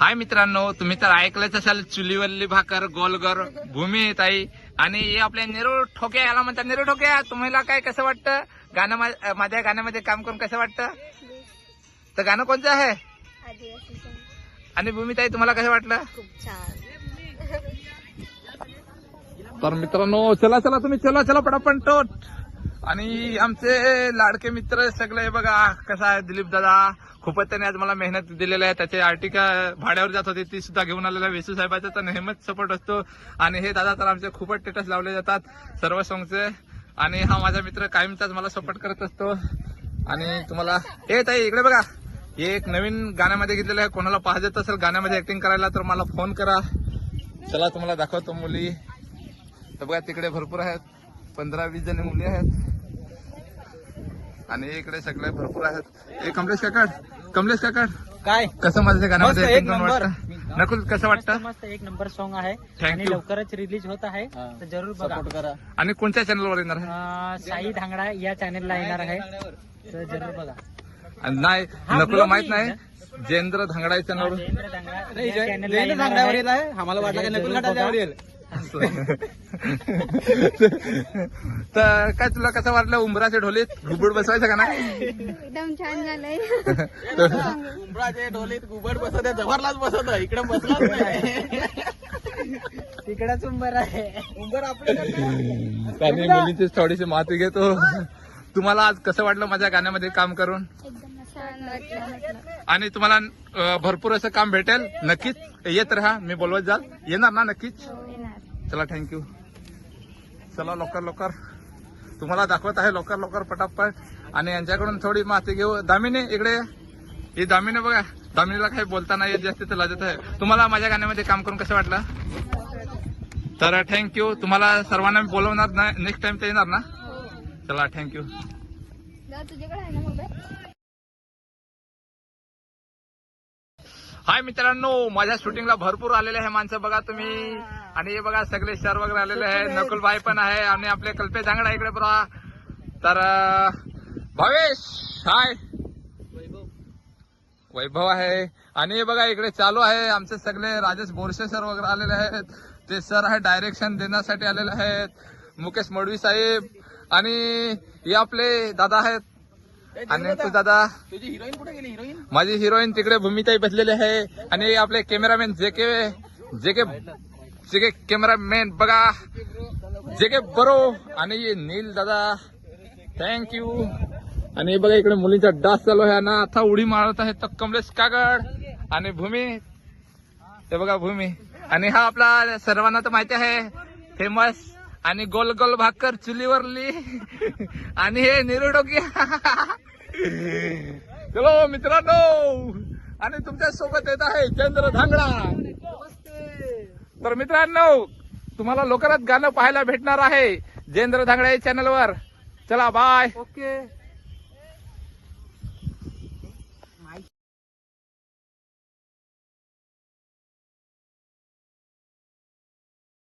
हाय मित्रांनो तुम्ही तर ऐकलंच असाल चुलीवल्ली भाकर गोलगर भूमी ताई. आणि हे आपल्या नेहरू ठोके याला म्हणतात नेरू ठोके. तुम्हाला काय कसं वाटतं? गाणं माझ्या गाण्यामध्ये काम करून कसं वाटतं? तर गाणं कोणतं आहे? आणि भूमी ताई तुम्हाला कसं वाटलं? तर मित्रांनो चला चला तुम्ही चला चला पटापट टोट. आणि आमचे लाडके मित्र सगळे बघा कसं आहे दिलीप दादा? खूपच त्याने आज मला मेहनत दिलेली आहे. त्याचे आर्टिका भाड्यावर जात होती ती सुद्धा घेऊन आलेला वेसू साहेबाचा तर नेहमीच सपोर्ट असतो. आणि हे दादा तर आमचे खूपच स्टेटस लावले जातात सर्व सॉंगचे आणि हा माझा मित्र कायमचाच मला सपोर्ट करत असतो. आणि तुम्हाला हे ताई इकडे बघा. हे एक नवीन गाण्यामध्ये घेतलेलं आहे. कोणाला पाहिजे असेल गाण्यामध्ये ऍक्टिंग करायला तर मला फोन करा. चला तुम्हाला दाखवतो मुली. तर बघा तिकडे भरपूर आहेत. पंधरा वीस जणी मुली आहेत. आणि इकडे सगळे भरपूर आहेत. ए कमलेश काकाड कमलेश काकाड काय? कसं माझ्या गाण्यामध्ये? मस्त, एक नंबर. वाटतं नकुल कसं वाटतं? मस्त एक नंबर सॉन्ग आहे. Thank आणि you. लवकरच रिलीज होत आहे. तर जरूर बघा. करा. आणि कोणत्या चॅनलवर येणार आहे? अं, साई धांगडा या चॅनेलला येणार आहे. तर जरूर बघा. आणि नाही हा, माहीत नाही नाही. जयेंद्र धांगडा चॅनलवर जयेंद्र धांगडा या जय- channel ला येणार आहे. येत आहे आम्हाला वाटलं की नकुल. घाटावर येईल. तर काय तुला कसं वाटलं उंबराच्या ढोलीत घुबड बसवायचं का नाही? एकदम छान झालंय. उंबराचे ढोलीत गुबड बसत आहे जबरलाच बसत आहे इकडे बसलाच नाही तिकडेच उंबर आहे. उंबर आपल्या आणि मुलीची थोडीशी माहिती घेतो. तुम्हाला आज कसं वाटलं माझ्या गाण्यामध्ये काम करून? एकदम छान वाटलं आणि तुम्हाला भरपूर असं काम भेटेल. नक्कीच येत राहा. मी बोलवत जाल. येणार ना नक्कीच? येणार चला थँक्यू चला लवकर लवकर. तुम्हाला दाखवत आहे लवकर लवकर पटापट. आणि यांच्याकडून थोडी माती घेऊ. दामिनी इकडे ही दामिनी बघा. दामिनीला काही बोलता नाही येत जास्त तर लाजत आहे. तुम्हाला माझ्या गाण्यामध्ये काम करून कसं वाटलं? तर थँक्यू तुम्हाला सर्वांना मी बोलवणार ना नेक्स्ट टाइम ते येणार ना? चला थँक्यू हाय मित्रांनो माझ्या शूटिंगला भरपूर आलेले आहे माणसं. बघा तुम्ही. आणि हे बघा सगळे सर वगैरे आलेले आहे नकुलबाई पण आहे आणि आपले कल्पे जांगडा इकडे बघा. तर भावेश हाय. वैभव आहे. आणि हे बघा इकडे चालू आहे. आमचे सगळे राजेश बोरसे सर वगैरे आलेले आहेत. ते सर आहे डायरेक्शन देण्यासाठी आलेले आहेत. मुकेश मडवी साहेब. आणि हे आपले दादा आहेत. आणि अंकुश दादा? तुझी हिरोईन कुठे गेली? हिरोईन माझी हिरोईन तिकडे भूमिताई बसलेली आहे. आणि आपले कॅमेरामॅन जे के जे के जे के कॅमेरामॅन बघा. जे के बरो आणि नील दादा. थँक्यू आणि हे बघा इकडे मुलींचा डास चालू आहे. ना आता उडी मारत आहे तर कमलेश कागड आणि भूमी. हे बघा भूमी. आणि हा आपला सर्वांना तर माहिती आहे फेमस आणि गोल गोल भाकर चुलीवरली. आणि हे निरुडोकी. चलो मित्रांनो. आणि तुमच्यासोबत येत आहे चंद्र धांगडा. तर मित्रांनो तुम्हाला लवकरच गाणं पाहायला भेटणार आहे. जेंद्र धांगडा चॅनलवर चला बाय ओके